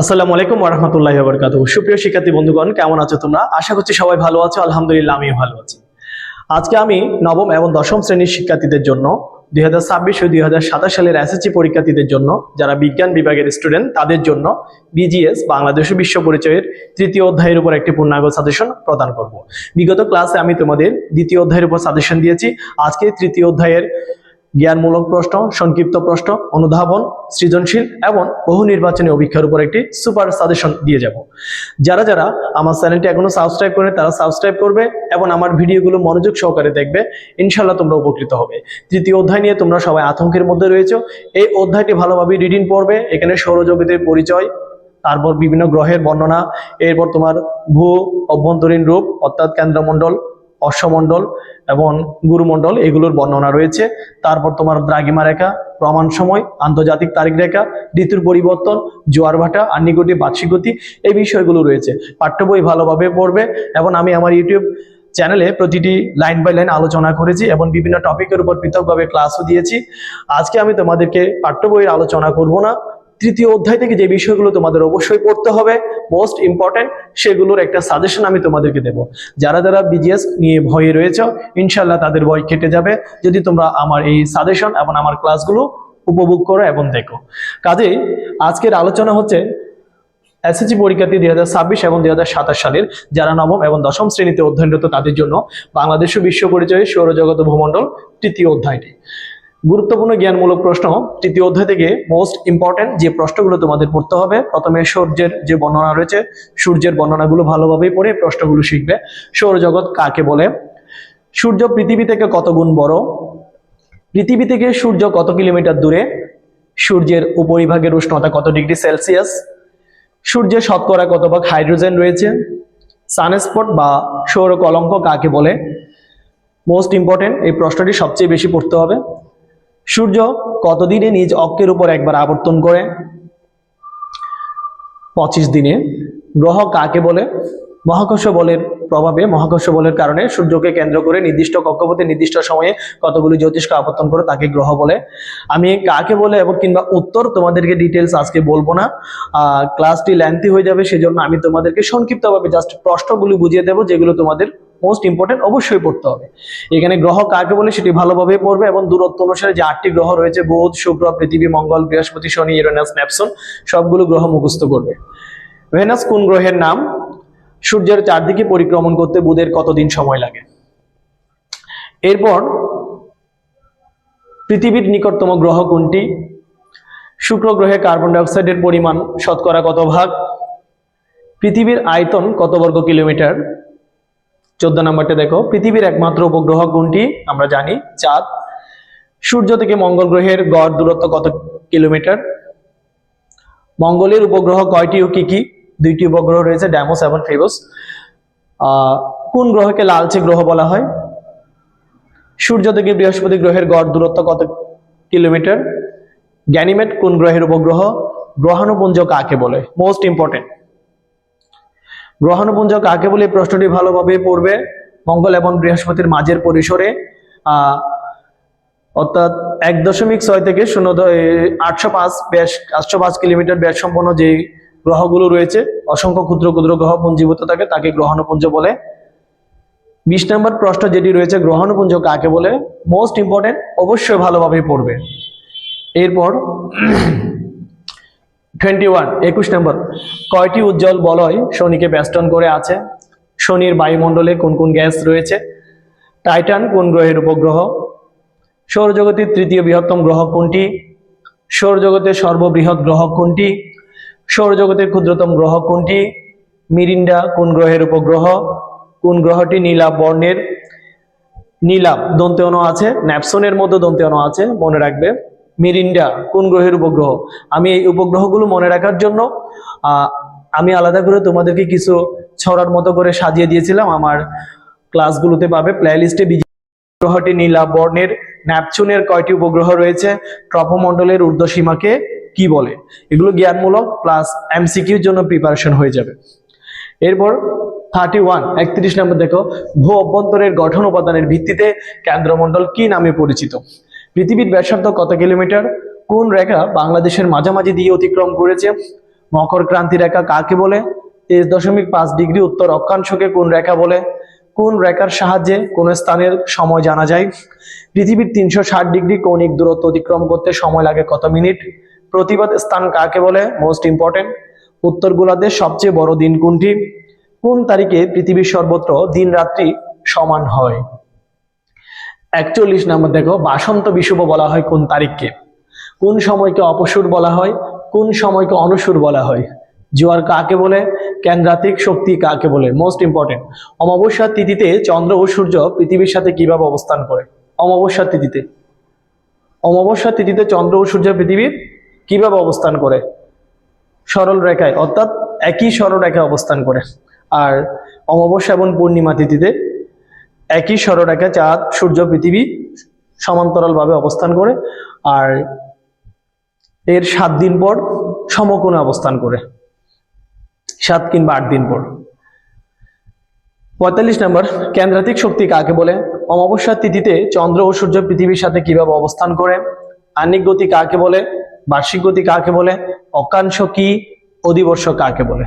আসসালামু আলাইকুম ওরহামতুল্লাহি বরকাত সুপ্রিয় শিক্ষার্থী বন্ধুগণ, কেমন আছো তোমরা? আশা করছি সবাই ভালো আছো। আলহামদুলিল্লাহ, আমিও ভালো আছি। আজকে আমি নবম এবং দশম শ্রেণির শিক্ষার্থীদের জন্য দুই হাজার ছাব্বিশ ও দুই হাজার সাতাশ সালের এসএসসি পরীক্ষার্থীদের জন্য, যারা বিজ্ঞান বিভাগের স্টুডেন্ট তাদের জন্য বিজিএস বাংলাদেশ বিশ্ব পরিচয়ের তৃতীয় অধ্যায়ের উপর একটি পূর্ণাঙ্গ সাজেশন প্রদান করব। বিগত ক্লাসে আমি তোমাদের দ্বিতীয় অধ্যায়ের উপর সাজেশন দিয়েছি। আজকে তৃতীয় অধ্যায়ের জ্ঞানমূলক প্রশ্ন, সংক্ষিপ্ত প্রশ্ন, অনুধাবন, সৃজনশীল এবং বহু নির্বাচনী অভিক্ষার উপর একটি সুপার সাজেশন দিয়ে যাব। যারা যারা আমার চ্যানেলটি এখনও সাবস্ক্রাইব করে তারা সাবস্ক্রাইব করবে এবং আমার ভিডিওগুলো মনোযোগ সহকারে দেখবে। ইনশাল্লাহ তোমরা উপকৃত হবে। তৃতীয় অধ্যায় নিয়ে তোমরা সবাই আতঙ্কের মধ্যে রয়েছে। এই অধ্যায়টি ভালোভাবে রিডিং পড়বে। এখানে সৌরজগতের পরিচয়, তারপর বিভিন্ন গ্রহের বর্ণনা, এরপর তোমার ভূ অভ্যন্তরীণ রূপ, অর্থাৎ কেন্দ্রমণ্ডল অশ্বমণ্ডল এবং গুরুমণ্ডল, এগুলোর বর্ণনা রয়েছে। তারপর তোমার দ্রাগিমা রেখা, প্রমাণ সময়, আন্তর্জাতিক তারিখ রেখা, ঋতুর পরিবর্তন, জোয়ার ভাটা আন্নিগতি বার্ষিক গতি, এই বিষয়গুলো রয়েছে। পাঠ্য বই ভালোভাবে পড়বে এবং আমি আমার ইউটিউব চ্যানেলে প্রতিটি লাইন বাই লাইন আলোচনা করেছি এবং বিভিন্ন টপিকের উপর পৃথকভাবে ক্লাসও দিয়েছি। আজকে আমি তোমাদেরকে পাঠ্য বইয়ের আলোচনা করব না। তৃতীয় অধ্যায় থেকে যে বিষয়গুলো তোমাদের অবশ্যই পড়তে হবে মোস্ট ইম্পর্টেন্ট সেগুলোর একটা সাজেশন আমি তোমাদেরকে দেব। যারা যারা বিজিএস নিয়ে ভয়ে রয়েছে ইনশাল্লাহ তাদের ভয় কেটে যাবে। যদি তোমরা আমার এই সাজেশন এবং আমার ক্লাসগুলো উপভোগ করো এবং দেখো। কাজেই আজকের আলোচনা হচ্ছে এসএসসি পরীক্ষার্থী দুই হাজার ছাব্বিশ এবং দুই হাজার সাতাশ সালের যারা নবম এবং দশম শ্রেণীতে অধ্যয়নরত তাদের জন্য বাংলাদেশ বিশ্ব পরিচয়ে সৌরজগত ভূমণ্ডল তৃতীয় অধ্যায়টি। গুরুত্বপূর্ণ জ্ঞানমূলক প্রশ্ন। তৃতীয় অধ্যায় থেকে মোস্ট ইম্পর্টেন্ট যে প্রশ্নগুলো তোমাদের পড়তে হবে, প্রথমে সূর্যের যে বর্ণনা রয়েছে, সূর্যের বর্ণনাগুলো ভালোভাবেই পড়ে, প্রশ্নগুলো শিখবে। সৌরজগৎ কাকে বলে? সূর্য পৃথিবী থেকে কত গুণ বড়? পৃথিবী থেকে সূর্য কত কিলোমিটার দূরে? সূর্যের উপরিভাগের উষ্ণতা কত ডিগ্রি সেলসিয়াস? সূর্যের শতকরা কত ভাগ হাইড্রোজেন রয়েছে? সানস্পট বা সৌর কলঙ্ক কাকে বলে? মোস্ট ইম্পর্টেন্ট এই প্রশ্নটি সবচেয়ে বেশি পড়তে হবে। সূর্য কতদিনে নিজ অক্ষের উপর একবার আবর্তন করে? পঁচিশ দিনে। গ্রহ কাকে বলে? মহাকর্ষ বলের প্রভাবে। মহাকর্ষ বলের কারণে সূর্যকে কেন্দ্র করে নির্দিষ্ট কক্ষপথে নির্দিষ্ট সময়ে কতগুলি জ্যোতিষ্ক আবর্তন করে তাকে গ্রহ বলে। আমি কাকে বলে এবং কিংবা উত্তর তোমাদেরকে ডিটেলস আজকে বলব না। ক্লাসটি লেন্থি হয়ে যাবে, সেজন্য আমি তোমাদেরকে সংক্ষিপ্তভাবে জাস্ট প্রশ্নগুলি বুঝিয়ে দেবো, যেগুলো তোমাদের মোস্ট ইম্পর্টেন্ট অবশ্যই পড়তে হবে। এখানে গ্রহ কাকে বলে সেটি ভালোভাবে পড়বে এবং দূরত্ব অনুসারে যে আটটি গ্রহ রয়েছে, বুধ, শুক্র, পৃথিবী, মঙ্গল, বৃহস্পতি, শনি, ইউরেনাস ন্যাপসন সবগুলো গ্রহ মুখস্থ করবে। ভেনাস কোন গ্রহের নাম? সূর্যের চারদিকে পরিক্রমণ করতে বুধের কতদিন সময় লাগে? এরপর পৃথিবীর নিকটতম গ্রহ কোনটি? শুক্র গ্রহে কার্বন ডাইঅক্সাইডের পরিমাণ শতকরা কত ভাগ? পৃথিবীর আয়তন কত বর্গ কিলোমিটার? চোদ্দ নম্বরটা দেখো, পৃথিবীর একমাত্র উপগ্রহ কোনটি? আমরা জানি চাঁদ। সূর্য থেকে মঙ্গল গ্রহের গড় দূরত্ব কত কিলোমিটার? মঙ্গলের উপগ্রহ কয়টি ও কি কি? দুইটি উপগ্রহ রয়েছে, ড্যামোস এবং ফেবোস কোন গ্রহকে লালচে গ্রহ বলা হয়? সূর্য থেকে বৃহস্পতি গ্রহের গড় দূরত্ব কত কিলোমিটার? গ্যানিমেট কোন গ্রহের উপগ্রহ? গ্রহাণুপুঞ্জ কাকে বলে? Most important. গ্রহাণুপুঞ্জ কাকে বলে প্রশ্নটি ভালোভাবে পড়বে? মঙ্গল এবং বৃহস্পতির মাঝের পরিসরে অর্থাৎ এক দশমিক ছয় থেকে শূন্য আটশো পাঁচ ব্যাস, আটশো পাঁচ কিলোমিটার ব্যাস সম্পন্ন যে গ্রহগুলো রয়েছে, অসংখ্য ক্ষুদ্র ক্ষুদ্র গ্রহ পুঞ্জীভূত থাকে, তাকে গ্রহাণুপুঞ্জ বলে। বিশ নম্বর প্রশ্ন যেটি রয়েছে গ্রহাণুপুঞ্জ কাকে বলে? মোস্ট ইম্পর্টেন্ট অবশ্যই ভালোভাবে পড়বে। এরপর টোয়েন্টি ওয়ান একুশ নম্বর। কয়টি উজ্জ্বল বলয় শনিকে বেষ্টন করে আছে? শনির বায়ুমণ্ডলে কোন কোন গ্যাস রয়েছে? টাইটান কোন গ্রহের উপগ্রহ? সৌরজগতের তৃতীয় বৃহত্তম গ্রহ কোনটি? সৌরজগতের সর্ববৃহৎ গ্রহ কোনটি? সৌরজগতের ক্ষুদ্রতম গ্রহ কোনটি? মিরিন্ডা কোন গ্রহের উপগ্রহ? কোন গ্রহটি নীলাভ বর্ণের? নীলাভ দন্তে আছে, ন্যাপসনের মধ্যে দন্তে আছে, মনে রাখবে। মিরিন্ডা কোন গ্রহের উপগ্রহ? আমি এই উপগ্রহগুলো মনে রাখার জন্য আমি আলাদা করে তোমাদেরকে কিছু ছড়ার মতো করে সাজিয়ে দিয়েছিলাম। আমার ক্লাসগুলোতে পাবে প্লে লিস্টে গ্রহটি নীলা বর্ণের ন্যাপচুনের কয়টি উপগ্রহ রয়েছে, ট্রপোমণ্ডলের ঊর্ধ্বসীমাকে কি বলে? এগুলো জ্ঞানমূলক প্লাস এমসিকিউর জন্য প্রিপারেশন হয়ে যাবে। এরপর থার্টি ওয়ান, একত্রিশ নম্বর দেখো, ভূ অভ্যন্তরের গঠন উপাদানের ভিত্তিতে কেন্দ্রমণ্ডল কি নামে পরিচিত? পৃথিবীর ব্যাসার্ধ কত কিলোমিটার? কোন রেখা বাংলাদেশের মাঝামাঝি দিয়ে অতিক্রম করেছে? মকর ক্রান্তি রেখা কাকে বলে? তেইশ দশমিক পাঁচ ডিগ্রি উত্তর অক্ষাংশকে কোন রেখা বলে? কোন রেখার সাহায্যে কোন স্থানের সময় জানা যায়? পৃথিবীর তিনশো ষাট ডিগ্রি কৌণিক দূরত্ব অতিক্রম করতে সময় লাগে কত মিনিট? প্রতিবাদ স্থান কাকে বলে? মোস্ট ইম্পর্টেন্ট উত্তর গোলার্ধের সবচেয়ে বড় দিন কোনটি? কোন তারিখে পৃথিবীর সর্বত্র দিন রাত্রি সমান হয়? একচল্লিশ নম্বর দেখো, বাসন্ত বিষুব বলা হয় কোন তারিখকে? কোন সময়কে অপসুর বলা হয়? কোন সময়কে অনসুর বলা হয়? জোয়ার কাকে বলে? কেন্দ্রাতিক শক্তি কাকে বলে? মোস্ট ইম্পর্টেন্ট অমাবস্যার তিথিতে চন্দ্র ও সূর্য পৃথিবীর সাথে কীভাবে অবস্থান করে? অমাবস্যার তিথিতে। অমাবস্যার তিথিতে চন্দ্র ও সূর্য পৃথিবীর কীভাবে অবস্থান করে? সরল রেখায়, অর্থাৎ একই সরল রেখায় অবস্থান করে। আর অমাবস্যা এবং পূর্ণিমা তিথিতে একই সরলরেখায় চাঁদ, সূর্য, পৃথিবী সমান্তরালভাবে অবস্থান করে আর এর সাত দিন পর সমকোণে অবস্থান করে। সাত কিংবা আট দিন পর। পঁয়তাল্লিশ নম্বর, কেন্দ্রাতিক শক্তি কাকে বলে? অমাবস্যার তিথিতে চন্দ্র ও সূর্য পৃথিবীর সাথে কীভাবে অবস্থান করে? আহ্নিক গতি কাকে বলে? বার্ষিক গতি কাকে বলে? অকাংশ কি? অধিবর্ষ কাকে বলে?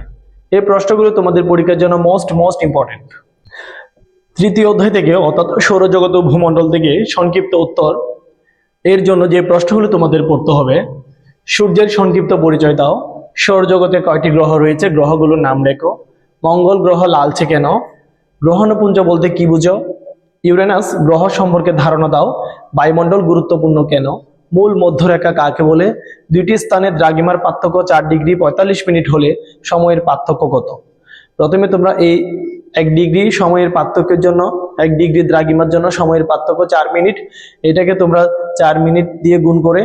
এই প্রশ্নগুলো তোমাদের পরীক্ষার জন্য মোস্ট মোস্ট ইম্পর্টেন্ট তৃতীয় অধ্যায় থেকে, অর্থাৎ সৌরজগত ও ভূমণ্ডল থেকে সংক্ষিপ্ত উত্তর। এর জন্য যে প্রশ্নগুলো তোমাদের পড়তে হবে, সূর্যের সংক্ষিপ্ত পরিচয় দাও। সৌরজগতে কয়টি গ্রহ রয়েছে? গ্রহগুলোর নাম লেখো মঙ্গল গ্রহ লালচে কেন? গ্রহণপুঞ্জ বলতে কি বুঝো? ইউরেনাস গ্রহ সম্পর্কে ধারণা দাও। বায়ুমণ্ডল গুরুত্বপূর্ণ কেন? মূল মধ্যরেখা কাকে বলে? দুইটি স্থানে দ্রাগিমার পার্থক্য চার ডিগ্রি পঁয়তাল্লিশ মিনিট হলে সময়ের পার্থক্য কত? প্রথমে তোমরা এই এক ডিগ্রি সময়ের পার্থক্যের জন্য, এক ডিগ্রি দ্রাঘিমার জন্য সময়ের পার্থক্য চার মিনিট। এটাকে তোমরা চার মিনিট দিয়ে গুণ করে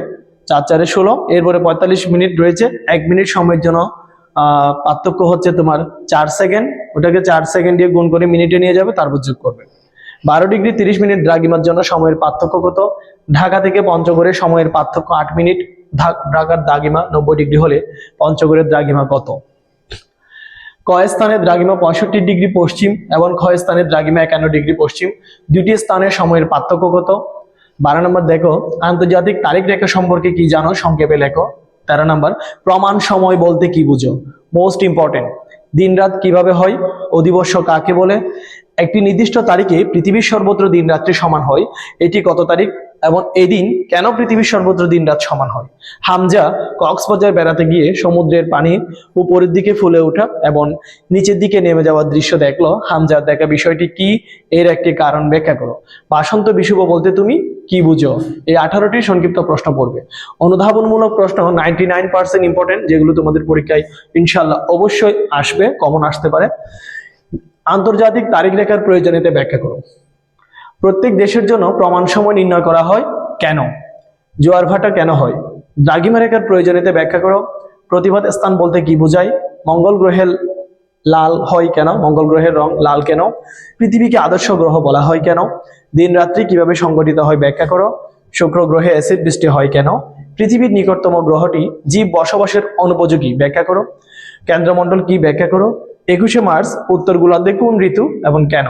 চার চারে ষোলো, এরপরে পঁয়তাল্লিশ মিনিট রয়েছে, এক মিনিট সময়ের জন্য পার্থক্য হচ্ছে তোমার চার সেকেন্ড। ওটাকে চার সেকেন্ড দিয়ে গুণ করে মিনিটে নিয়ে যাবে, তারপর যোগ করবে। বারো ডিগ্রি তিরিশ মিনিট দ্রাঘিমার জন্য সময়ের পার্থক্য কত? ঢাকা থেকে পঞ্চগড়ে সময়ের পার্থক্য আট মিনিট ঢাকার দ্রাঘিমা নব্বই ডিগ্রি হলে পঞ্চগড়ের দ্রাঘিমা কত? কয় স্থানে দ্রাঘিমা পঁয়ষট্টি ডিগ্রি পশ্চিম এবং ক্ষয় স্থানে দ্রাঘিমা একান্ন ডিগ্রি পশ্চিম। দুটি স্থানের সময়ের পার্থক্য কত? বারো নম্বর দেখো, আন্তর্জাতিক তারিখ রেখা সম্পর্কে কি জানো? সংক্ষেপে লেখো। তেরো নম্বর, প্রমাণ সময় বলতে কি বুঝো? মোস্ট ইম্পর্টেন্ট দিন রাত কীভাবে হয়? অধিবর্ষ কাকে বলে? একটি নির্দিষ্ট তারিখে পৃথিবীর সর্বত্র দিন রাত্রি সমান হয়। এটি কত তারিখ? এবং এদিন কেন পৃথিবীর সর্বত্র দিন রাত সমান হয়? হামজা কক্সবাজার বেড়াতে গিয়ে সমুদ্রের পানি উপরের দিকে ফুলে ওঠা এবং নিচের দিকে নেমে যাওয়ার দৃশ্য দেখল। হামজার দেখা বিষয়টি কি? এর একটি কারণ ব্যাখ্যা করো। বাসন্ত বিষুব বলতে তুমি কি বুঝো? এই আঠারোটি সংক্ষিপ্ত প্রশ্ন পড়বে। অনুধাবনমূলক প্রশ্ন নাইনটি নাইন পার্সেন্ট ইম্পর্টেন্ট যেগুলো তোমাদের পরীক্ষায় ইনশাল্লাহ অবশ্যই আসবে কমন আসতে পারে। আন্তর্জাতিক তারিখ রেখার প্রয়োজনীয়তা ব্যাখ্যা করো। প্রত্যেক দেশের জন্য প্রমাণ সময় নির্ণয় করা হয় কেন? জোয়ার ভাটা কেন হয়? দ্রাঘিমা রেখার প্রয়োজনীয়তা ব্যাখ্যা করো। প্রতিবাদ স্থান বলতে কি বোঝায়? মঙ্গল গ্রহের লাল হয় কেন? মঙ্গল গ্রহের রং লাল কেন? পৃথিবীকে আদর্শ গ্রহ বলা হয় কেন? দিন রাত্রি কীভাবে সংগঠিত হয় ব্যাখ্যা করো। শুক্র গ্রহে অ্যাসিড বৃষ্টি হয় কেন? পৃথিবীর নিকটতম গ্রহটি জীব বসবাসের অনুপযোগী ব্যাখ্যা করো। কেন্দ্রমণ্ডল কি ব্যাখ্যা করো? একুশে মার্চ, উত্তর গোলার্ধে কোন ঋতু এবং কেন?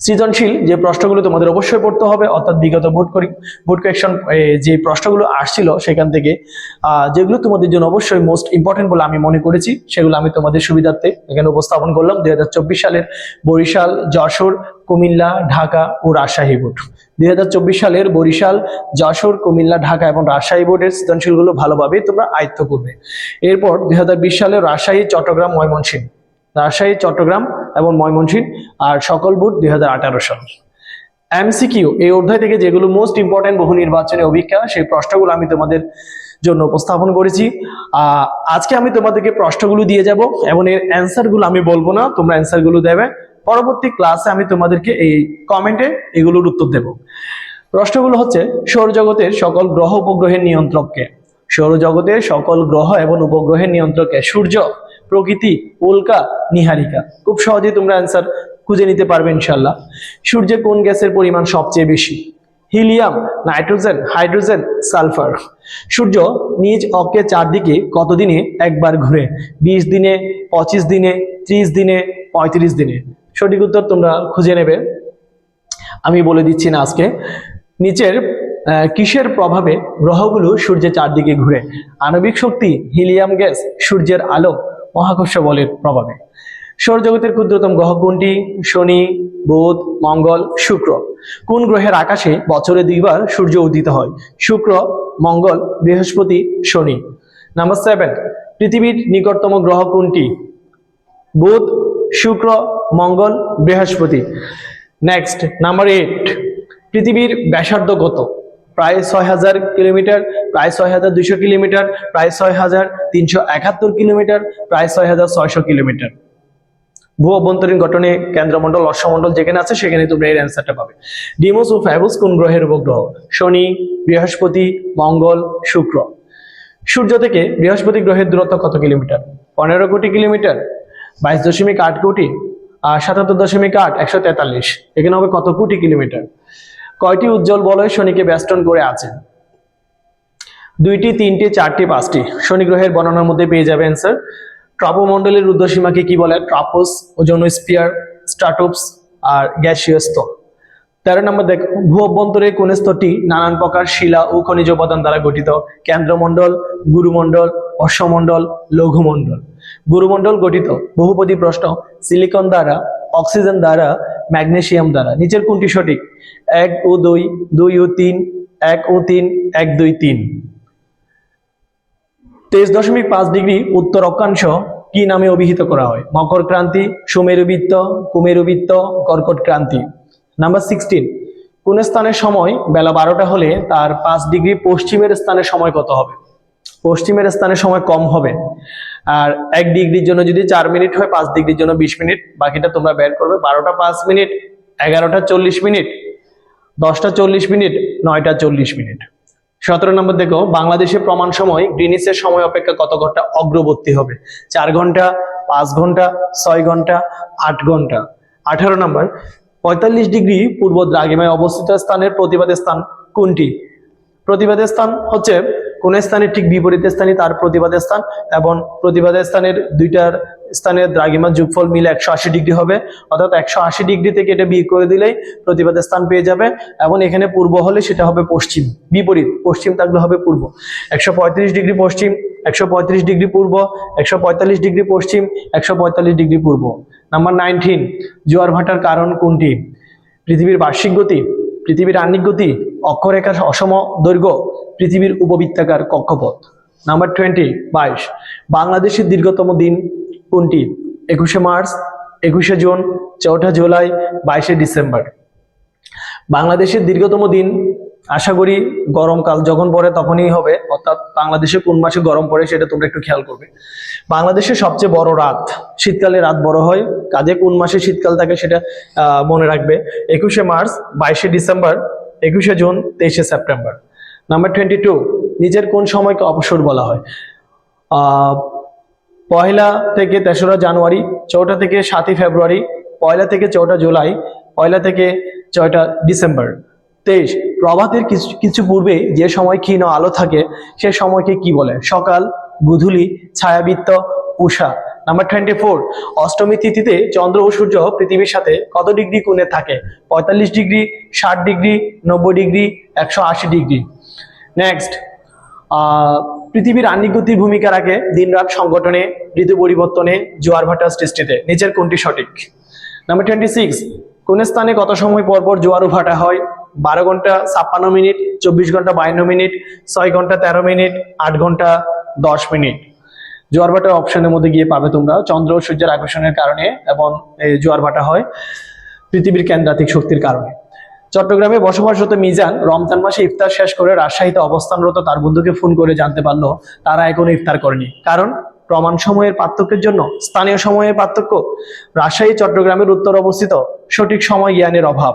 সৃজনশীল যে প্রশ্নগুলো তোমাদের অবশ্যই পড়তে হবে, অর্থাৎ বিগত বোর্ড করি বোর্ড কোয়েকশন যে প্রশ্নগুলো আসছিল সেখান থেকে যেগুলো তোমাদের জন্য অবশ্যই মোস্ট ইম্পর্টেন্ট বলে আমি মনে করেছি, সেগুলো আমি তোমাদের সুবিধার্থে এখানে উপস্থাপন করলাম। দু হাজার চব্বিশ সালের বরিশাল, যশোর, কুমিল্লা, ঢাকা ও রাজশাহী বোর্ড দুই হাজার চব্বিশ সালের বরিশাল, যশোর, কুমিল্লা, ঢাকা এবং রাজশাহী বোর্ডের সৃজনশীলগুলো ভালোভাবে তোমরা আয়ত্ত করবে। এরপর দুই হাজার বিশ সালের রাজশাহী, চট্টগ্রাম, ময়মনসিংহ। রাজশাহী, চট্টগ্রাম এবং ময়মনসিংহ আর সকল বোর্ড দুই সাল। এমসিকিউ, এই অধ্যায় থেকে যেগুলো মোস্ট ইম্পর্টেন্ট বহু নির্বাচনী অভিজ্ঞতা, সেই প্রশ্নগুলো আমি তোমাদের জন্য উপস্থাপন করেছি। আজকে আমি তোমাদেরকে প্রশ্নগুলো দিয়ে যাব এবং এর অ্যান্সারগুলো আমি বলব না, তোমরা অ্যান্সারগুলো দেবে। পরবর্তী ক্লাসে আমি তোমাদেরকে এই কমেন্টে এগুলোর উত্তর দেব। প্রশ্নগুলো হচ্ছে, সৌরজগতের সকল গ্রহ উপগ্রহের নিয়ন্ত্রককে সৌরজগতের সকল গ্রহ এবং উপগ্রহের নিয়ন্ত্রককে সূর্য। প্রকৃতি উল্কা নিহারিকা। খুব সহজেই তোমরা অ্যান্সার খুঁজে নিতে পারবে ইনশাল্লাহ সূর্যে কোন গ্যাসের পরিমাণ সবচেয়ে বেশি? Helium, nitrogen, hydrogen, sulphur. সূর্য নিজ অক্ষের চারদিকে কতদিনে একবার ঘুরে? বিশ দিনে, পঁচিশ দিনে, ত্রিশ দিনে, পঁয়ত্রিশ দিনে? সঠিক উত্তর তোমরা খুঁজে নেবে। আমি বলে দিচ্ছি না আজকে। নিচের কিসের প্রভাবে গ্রহগুলো সূর্যের চারদিকে ঘুরে? আণবিক শক্তি, হিলিয়াম গ্যাস, সূর্যের আলো মহাকর্ষ বলের প্রভাবে। সৌরজগতের ক্ষুদ্রতম গ্রহ কোনটি? শনি, বুধ, মঙ্গল, শুক্র। কোন গ্রহের আকাশে বছরে দুইবার সূর্য উদিত হয়? শুক্র, মঙ্গল, বৃহস্পতি, শনি। নাম্বার সেভেন পৃথিবীর নিকটতম গ্রহ কোনটি? বুধ, শুক্র, মঙ্গল, বৃহস্পতি। নেক্সট নাম্বার এইট পৃথিবীর ব্যাসার্ধ কত? প্রায় ছয় হাজার কিলোমিটার প্রায় ছয় হাজার দুইশো কিলোমিটার, প্রায় ছয় হাজার তিনশো একাত্তর কিলোমিটার, প্রায় ছয় হাজার ছয়শো কিলোমিটার। ভূ অভ্যন্তরীণ গঠনে কেন্দ্রমণ্ডল, অশ্বমণ্ডল যেখানে আছে, সেখানে তোমরা এর অ্যান্সারটা পাবে। ডিমোস ও ফ্যাবুস কোন গ্রহের উপগ্রহ? শনি, বৃহস্পতি, মঙ্গল, শুক্র। সূর্য থেকে বৃহস্পতি গ্রহের দূরত্ব কত কিলোমিটার? পনেরো কোটি কিলোমিটার, বাইশ দশমিক আট কোটি, আর সাতাত্তর দশমিক আট, একশো তেতাল্লিশ। এখানে হবে কত কোটি কিলোমিটার? কয়টি উজ্জ্বল বলয় শনিকে বেষ্টন করে আছে? দুইটি, তিনটি, চারটি, পাঁচটি। শনি গ্রহের বর্ণনার মধ্যে পেয়ে যাবে অ্যান্সার ট্রাপোমণ্ডলের ঊর্ধ্বসীমাকে কি বলে? ট্রাপোস ওজোনোস্পিয়ার স্টাটোপস আর গ্যাসীয় স্তর তেরো নম্বর দেখ, ভূ অভ্যন্তরের কোন স্তরটি নানান প্রকার শিলা ও খনিজ উপাদান দ্বারা গঠিত? কেন্দ্রমণ্ডল, গুরুমণ্ডল, অশ্বমণ্ডল, লঘুমণ্ডল। গুরুমণ্ডল গঠিত বহুপদী প্রশ্ন, সিলিকন দ্বারা, অক্সিজেন দ্বারা ম্যাগনেশিয়াম দ্বারা। নিচের কোনটি সঠিক? এক ও দুই দুই ও তিন, এক ও তিন, এক দুই তিন। তেইশ দশমিক পাঁচ ডিগ্রি উত্তর অক্ষাংশ কি নামে অভিহিত করা হয়? মকর ক্রান্তি সুমেরুবৃত্ত কুমেরুবৃত্ত কর্কট ক্রান্তি। নাম্বার সিক্সটিন কোন স্থানের সময়, বেলা বারোটা হলে তার পাঁচ ডিগ্রি পশ্চিমের স্থানের সময় কত হবে? পশ্চিমের স্থানের সময় কম হবে। আর এক ডিগ্রির জন্য যদি চার মিনিট হয়, পাঁচ ডিগ্রির জন্য বিশ মিনিট। বাকিটা তোমরা বের করবে, বারোটা পাঁচ মিনিট, এগারোটা চল্লিশ মিনিট, দশটা চল্লিশ মিনিট, নয়টা চল্লিশ মিনিট। সতেরো নম্বর দেখো, বাংলাদেশে প্রমাণ সময়, গ্রিনিসের সময় অপেক্ষা কত ঘণ্টা? অগ্রবর্তী হবে। চার ঘণ্টা, পাঁচ ঘণ্টা, ছয় ঘণ্টা, আট ঘণ্টা। আঠারো নম্বর, পঁয়তাল্লিশ ডিগ্রি পূর্ব দ্রাঘিমায় অবস্থিত স্থানের প্রতিবাদ স্থান কোনটি? প্রতিবাদের স্থান হচ্ছে কোন স্থানের ঠিক বিপরীত স্থানই তার প্রতিবাদের স্থান এবং প্রতিবাদের স্থানের দুইটার স্থানের দ্রাঘিমার যোগফল মিলে একশো আশি ডিগ্রি হবে। অর্থাৎ একশো আশি ডিগ্রি থেকে এটা বিয়ে করে দিলেই প্রতিবাদের স্থান পেয়ে যাবে এবং এখানে পূর্ব হলে সেটা হবে পশ্চিম, বিপরীত, পশ্চিম থাকলে হবে পূর্ব। একশো পঁয়ত্রিশ ডিগ্রি পশ্চিম, একশো পঁয়ত্রিশ ডিগ্রি পূর্ব, একশো পঁয়তাল্লিশ ডিগ্রি পশ্চিম, একশো পঁয়তাল্লিশ ডিগ্রি পূর্ব। নাম্বার নাইনটিন, জোয়ার ভাটার কারণ কোনটি? পৃথিবীর বার্ষিক গতি, পৃথিবীর আহ্নিক গতি, অক্ষরেখার অসম দৈর্ঘ্য, পৃথিবীর উপবৃত্তাকার কক্ষপথ। নাম্বার টোয়েন্টি, বাইশ, বাংলাদেশের দীর্ঘতম দিন কোনটি? একুশে মার্চ, একুশে জুন, চৌঠা জুলাই, বাইশে ডিসেম্বর। বাংলাদেশের দীর্ঘতম দিন, আশা করি গরমকাল যখন পড়ে তখনই হবে, অর্থাৎ বাংলাদেশে কোন মাসে গরম পড়ে সেটা তোমরা একটু খেয়াল করবে। বাংলাদেশের সবচেয়ে বড় রাত, শীতকালে রাত বড় হয়, কাজে কোন মাসে শীতকাল থাকে সেটা মনে রাখবে। একুশে মার্চ, বাইশে ডিসেম্বর, একুশে জুন, তেইশে সেপ্টেম্বর। নাম্বার টোয়েন্টি টু নিজের কোন সময়কে অবসর বলা হয়? পয়লা থেকে তেসরা জানুয়ারি, চৌঠা থেকে সাতই ফেব্রুয়ারি, পয়লা থেকে চৌঠা জুলাই, পয়লা থেকে ছয়টা ডিসেম্বর। তেইশ, প্রভাতের কিছু কিছু পূর্বে যে সময় ক্ষীণ আলো থাকে, সে সময়কে কি বলে? সকাল, গুধুলি, ছায়াবৃত্ত, উষা। নাম্বার টোয়েন্টি ফোর, অষ্টমী তিথিতে চন্দ্র ও সূর্য পৃথিবীর সাথে কত ডিগ্রি কোণে থাকে? পঁয়তাল্লিশ ডিগ্রি, ষাট ডিগ্রি, নব্বই ডিগ্রি, একশো আশি ডিগ্রি। নেক্সট পৃথিবীর আহ্নিক গতির ভূমিকা রাখে দিনরাত সংগঠনে ঋতু পরিবর্তনে জোয়ার ভাটার সৃষ্টিতে। নিচের কোনটি সঠিক? নাম্বার টোয়েন্টি সিক্স কোন স্থানে কত সময় পরপর পর জোয়ার ভাটা হয়? বারো ঘণ্টা ছাপ্পান্ন মিনিট, চব্বিশ ঘণ্টা বায়ান্ন মিনিট, ছয় ঘণ্টা তেরো মিনিট, আট ঘণ্টা দশ মিনিট। জোয়ার ভাটার অপশনের মধ্যে গিয়ে পাবে তোমরা চন্দ্র সূর্যের আকর্ষণের কারণে এবং জোয়ার ভাটা হয় পৃথিবীর কেন্দ্রাতিক শক্তির কারণে। চট্টগ্রামে বসবাসরত মিজান রমজান মাসে ইফতার শেষ করে রাজশাহীতে অবস্থানরত তার বন্ধুকে ফোন করে জানতে পারল তারা এখনও ইফতার করেনি। কারণ প্রমাণ সময়ের পার্থক্যের জন্য, স্থানীয় সময়ের পার্থক্য, রাজশাহী, চট্টগ্রামের উত্তর অবস্থিত সঠিক সময় জ্ঞানের অভাব।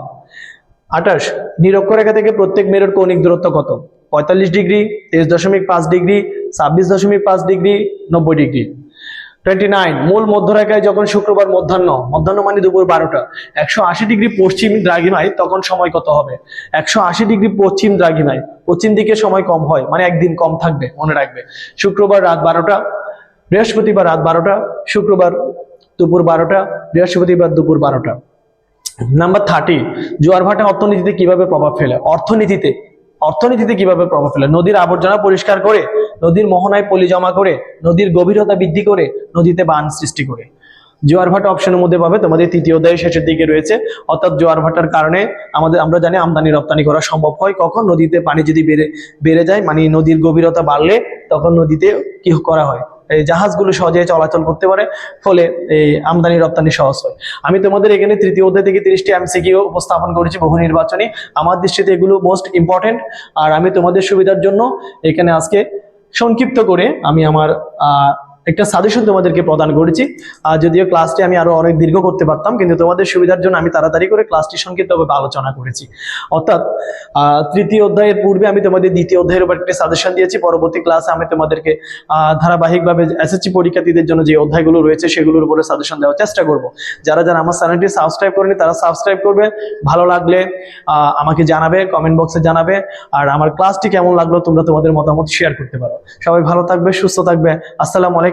আঠাশ, নিরক্ষরেখা থেকে প্রত্যেক মেরুর কৌণিক দূরত্ব কত? পঁয়তাল্লিশ ডিগ্রি, তেইশ দশমিক পাঁচ ডিগ্রি, ছাব্বিশ দশমিক পাঁচ ডিগ্রি, নব্বই ডিগ্রি। টোয়েন্টি নাইন মূল মধ্যরেখায় যখন শুক্রবার মধ্যাহ্ন মধ্যাহ্ন মানে দুপুর বারোটা, একশো আশি ডিগ্রি পশ্চিম দ্রাঘিমায় তখন সময় কত হবে? একশো আশি ডিগ্রি পশ্চিম দ্রাঘিমায়, পশ্চিম দিকে সময় কম হয় মানে একদিন কম থাকবে, মনে রাখবে। শুক্রবার রাত বারোটা, বৃহস্পতিবার রাত বারোটা, শুক্রবার দুপুর বারোটা, বৃহস্পতিবার দুপুর বারোটা। নাম্বার থার্টি জোয়ার ভাটা অর্থনীতিতে কীভাবে প্রভাব ফেলে? অর্থনীতিতে অর্থনীতিতে কীভাবে প্রভাব ফেলে? নদীর আবর্জনা পরিষ্কার করে নদীর মোহনায় পলি জমা করে, নদীর গভীরতা বৃদ্ধি করে, নদীতে বান সৃষ্টি করে। জোয়ার ভাটা অপশনের মধ্যে পাবে, তোমাদের তৃতীয় অধ্যায়ের শেষের দিকে রয়েছে। অর্থাৎ জোয়ার ভাটার কারণে আমাদের, আমরা জানি আমদানি রপ্তানি করা সম্ভব হয়। কখন? নদীতে পানি যদি বেড়ে বেড়ে যায় মানে নদীর গভীরতা বাড়লে তখন নদীতে কি করা হয়? এই জাহাজগুলো সহজে চলাচল করতে পারে, ফলে এই আমদানি রপ্তানি সহজ হয়। আমি তোমাদের এখানে তৃতীয় অধ্যায় থেকে তিরিশটি এমসিকিউ উপস্থাপন করেছি, বহু নির্বাচনী। আমার দৃষ্টিতে এগুলো মোস্ট ইম্পর্টেন্ট আর আমি তোমাদের সুবিধার জন্য এখানে আজকে সংক্ষিপ্ত করে আমি আমার একটা সাজেশন তোমাদেরকে প্রদান করেছি। আর যদিও ক্লাসটি আমি আরও অনেক দীর্ঘ করতে পারতাম, কিন্তু তোমাদের সুবিধার জন্য আমি তাড়াতাড়ি করে ক্লাসটি সংক্ষিপ্তভাবে আলোচনা করেছি। অর্থাৎ তৃতীয় অধ্যায়ের পূর্বে আমি তোমাদের দ্বিতীয় অধ্যায়ের উপর একটা সাজেশন দিয়েছি। পরবর্তী ক্লাসে আমি তোমাদেরকে ধারাবাহিকভাবে এসএসসি পরীক্ষার্থীদের জন্য যে অধ্যায়গুলো রয়েছে, সেগুলোর উপরে সাজেশন দেওয়ার চেষ্টা করব। যারা যারা আমার চ্যানেলটি সাবস্ক্রাইব করেনি, তারা সাবস্ক্রাইব করবে। ভালো লাগলে আমাকে জানাবে কমেন্ট বক্সে জানাবে। আর আমার ক্লাসটি কেমন লাগল, তোমরা তোমাদের মতামত শেয়ার করতে পারো। সবাই ভালো থাকবে, সুস্থ থাকবে। আসসালামু আলাইকুম।